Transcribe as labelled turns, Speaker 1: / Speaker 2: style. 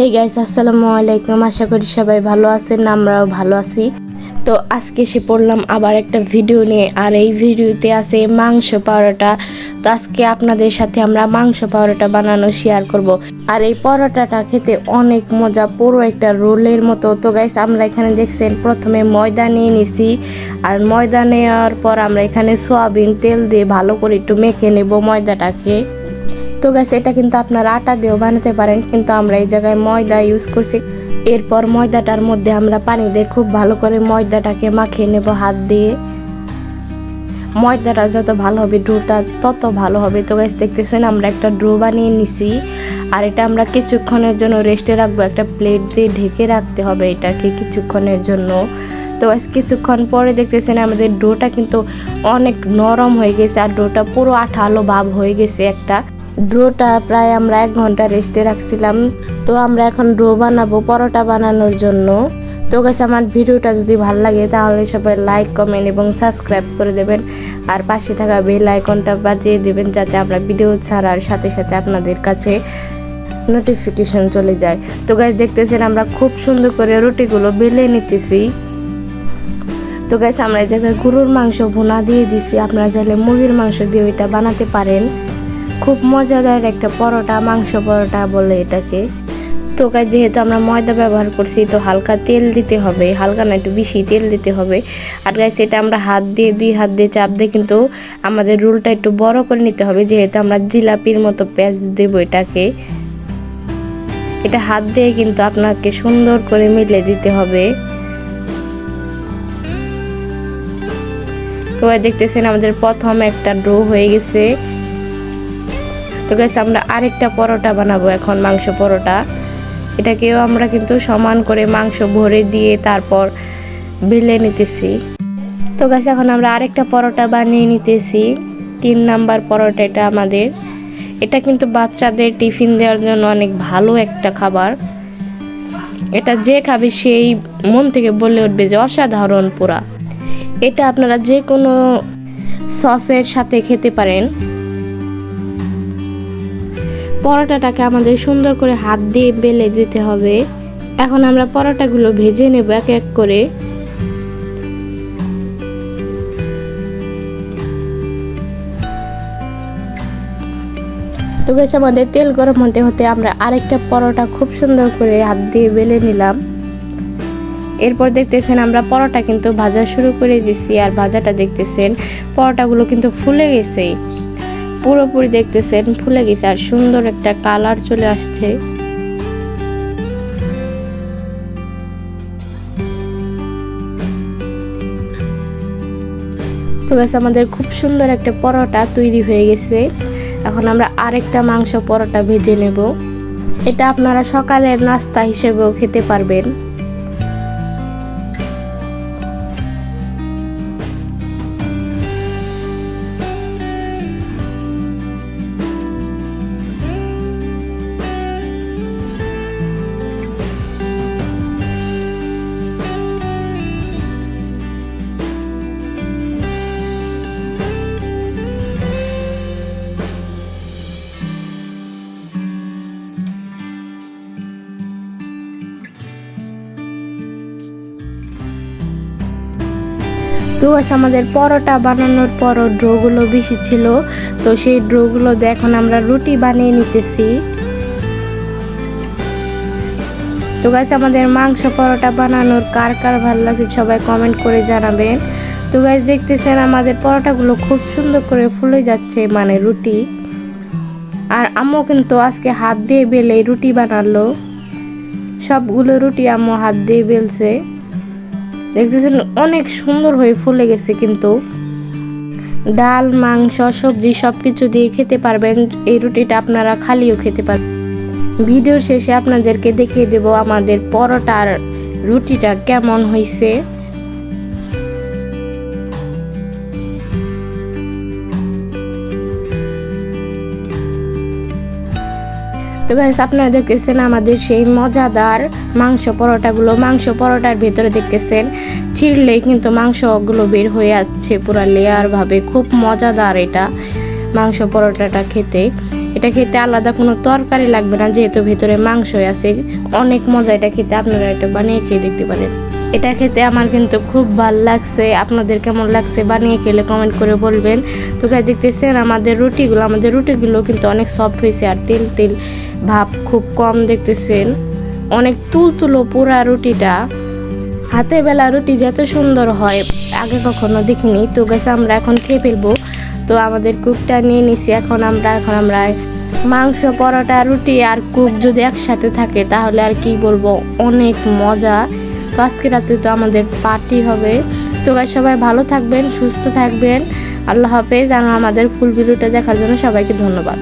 Speaker 1: Hey guys আসসালামু আলাইকুম। আশা করি সবাই ভালো আছেন, আমরাও ভালো আছি। তো আজকে এসে পড়লাম আবার একটা ভিডিও নিয়ে, আর এই ভিডিওতে আছে মাংস পরোটা তো আজকে আপনাদের সাথে আমরা মাংস পরোটা বানানো শেয়ার করব। আর এই পরোটাটা খেতে অনেক মজা, পুরো একটা রোলের মতো। তো গাইস আমরা এখানে দেখছেন, প্রথমে ময়দা নিয়ে নিছি। আর ময়দা নেওয়ার পর আমরা এখানে সোয়াবিন তেল দিয়ে ভালো করে একটু মেখে নেব ময়দাটাকে। তো গাছ এটা কিন্তু আপনারা আটা দিয়েও বানাতে পারেন, কিন্তু আমরা এই জায়গায় ময়দা ইউজ করছি। এরপর ময়দাটার মধ্যে আমরা পানি দিয়ে খুব ভালো করে ময়দাটাকে মাখিয়ে নেব হাত দিয়ে। ময়দাটা যত ভালো হবে ডোটা তত ভালো হবে। তো গাছ দেখতেছেন আমরা একটা ড্রো বানিয়ে নিছি, আর এটা আমরা কিছুক্ষণের জন্য রেস্টে রাখব। একটা প্লেট দিয়ে ঢেকে রাখতে হবে এটাকে কিছুক্ষণের জন্য। তো গাছ কিছুক্ষণ পরে দেখতেছেন আমাদের ডোটা কিন্তু অনেক নরম হয়ে গেছে, আর ডোটা পুরো আঠালো ভাব হয়ে গেছে একটা। ড্রোটা প্রায় আমরা এক ঘণ্টা রেস্টে রাখছিলাম। তো আমরা এখন ড্রো বানাবো পরোটা বানানোর জন্য। তো গেছে আমার ভিডিওটা যদি ভালো লাগে তাহলে সবাই লাইক কমেন্ট এবং সাবস্ক্রাইব করে দেবেন। আর পাশে থাকা বেল আইকনটা বাজিয়ে দেবেন যাতে আমরা ভিডিও ছাড়ার সাথে সাথে আপনাদের কাছে নোটিফিকেশন চলে যায়। তো গাছ দেখতেছেন আমরা খুব সুন্দর করে রুটিগুলো বেলে নিতেছি। তো গাছ আমরা এই জায়গায় গরুর মাংস ভুনা দিয়ে দিছি। আপনারা চাইলে মুরগির মাংস দিয়ে ওইটা বানাতে পারেন। খুব মজাদার একটা পরোটা, মাংস পরোটা বলে এটাকে। তো গাছ যেহেতু আমরা ময়দা ব্যবহার করছি, তো হালকা তেল দিতে হবে। হালকা না, একটু বেশি তেল দিতে হবে। আর গাছ এটা আমরা হাত দিয়ে, দুই হাত দিয়ে চাপ দিয়ে কিন্তু আমাদের রুলটা একটু বড় করে নিতে হবে। যেহেতু আমরা জিলাপির মতো পেঁয়াজ দেবো এটাকে। এটা হাত দিয়ে কিন্তু আপনাকে সুন্দর করে মিলে দিতে হবে। তো দেখতেছেন আমাদের প্রথম একটা ড্রো হয়ে গেছে। তো গাছ আমরা আরেকটা পরোটা বানাবো এখন, মাংস পরোটা। এটাকেও আমরা কিন্তু সমান করে মাংস ভরে দিয়ে তারপর বেলে নিতেছি। তো গাছ এখন আমরা আরেকটা পরোটা বানিয়ে নিতেছি। তিন নাম্বার পরোটা এটা আমাদের। এটা কিন্তু বাচ্চাদের টিফিন দেওয়ার জন্য অনেক ভালো একটা খাবার। এটা যে খাবে সেই মন থেকে বলে উঠবে যে অসাধারণ পোড়া এটা আপনারা যে কোনো সসের সাথে খেতে পারেন। পরোটাটাকে আমাদের সুন্দর করে হাত দিয়ে বেলে দিতে হবে। এখন আমরা পরোটাগুলো ভেজে নেব এক এক করে। তো গেছে আমাদের তেল গরম হতে হতে আমরা আরেকটা পরোটা খুব সুন্দর করে হাত দিয়ে বেলে নিলাম। এরপর দেখতেছেন আমরা পরোটা কিন্তু ভাজা শুরু করে দিছি, আর ভাজাটা দেখতেছেন পরোটাগুলো কিন্তু ফুলে গেছে। পুরোপুরি দেখতেছেন, ফুলে গেছে আর সুন্দর একটা কালার চলে আসছে। তো ব্যাস আমাদের খুব সুন্দর একটা পরোটা তৈরি হয়ে গেছে। এখন আমরা আরেকটা মাংস পরোটা ভেজে নেব। এটা আপনারা সকালের নাস্তা হিসেবেও খেতে পারবেন। তো আমাদের পরোটা বানানোর পরও ড্রোগুলো বেশি ছিল, তো সেই ড্রোগুলো এখন আমরা রুটি বানিয়ে নিতেছি। তো গাছ আমাদের মাংস পরোটা বানানোর কার কার ভালো লাগে সবাই কমেন্ট করে জানাবেন। তো গাছ দেখতেছেন আমাদের পরোটাগুলো খুব সুন্দর করে ফুলে যাচ্ছে মানে রুটি। আর আম্মু কিন্তু আজকে হাত দিয়ে বেলে রুটি বানালো। সবগুলো রুটি আম্মু হাত দিয়ে বেলছে। দেখতেছেন অনেক সুন্দর হয়ে ফুলে গেছে কিন্তু। ডাল, মাংস, সবজি সব কিছু দিয়ে খেতে পারবেন। এই রুটিটা আপনারা খালিও খেতে পারবেন ভিডিওর শেষে আপনাদেরকে দেখিয়ে দেব আমাদের পরোটার রুটিটা কেমন হয়েছে তো গাইস আপনারা দেখতেছেন আমাদের সেই মজাদার মাংস পরোটাগুলো। মাংস পরোটার ভেতরে দেখতেছেন, ছিঁড়লেই কিন্তু মাংসগুলো বের হয়ে আসছে পুরো লেয়ার ভাবে। খুব মজাদার এটা মাংস পরোটাটা খেতে। এটা খেতে আলাদা কোনো তরকারি লাগবে না, যেহেতু ভেতরে মাংসই আছে। অনেক মজা এটা খেতে, আপনারা এটা বানিয়ে খেয়ে দেখতে পারেন। এটা খেতে আমার কিন্তু খুব ভালো লাগছে। আপনাদের কেমন লাগছে বানিয়ে খেলে কমেন্ট করে বলবেন। তো গাই দেখতেছেন আমাদের রুটিগুলো আমাদের রুটিগুলো কিন্তু অনেক সফট হয়েছে আর তেল তেল ভাব খুব কম দেখতেছেন। অনেক তুলতুলো পুরা রুটিটা। হাতে বেলা রুটি যত সুন্দর হয়, আগে কখনো দেখিনি। তো গেছে আমরা এখন খেয়ে ফেলব। তো আমাদের কুকটা নিয়ে নিছি। এখন আমরা এখন আমরা মাংস, পরোটা, রুটি আর কুক যদি একসাথে থাকে, তাহলে আর কি বলব? অনেক মজা। তো আজকে রাতে তো আমাদের পার্টি হবে। তো গাই সবাই ভালো থাকবেন, সুস্থ থাকবেন। আল্লাহ হাফেজ। আর আমাদের ফুল ভিডিওটা দেখার জন্য সবাইকে ধন্যবাদ।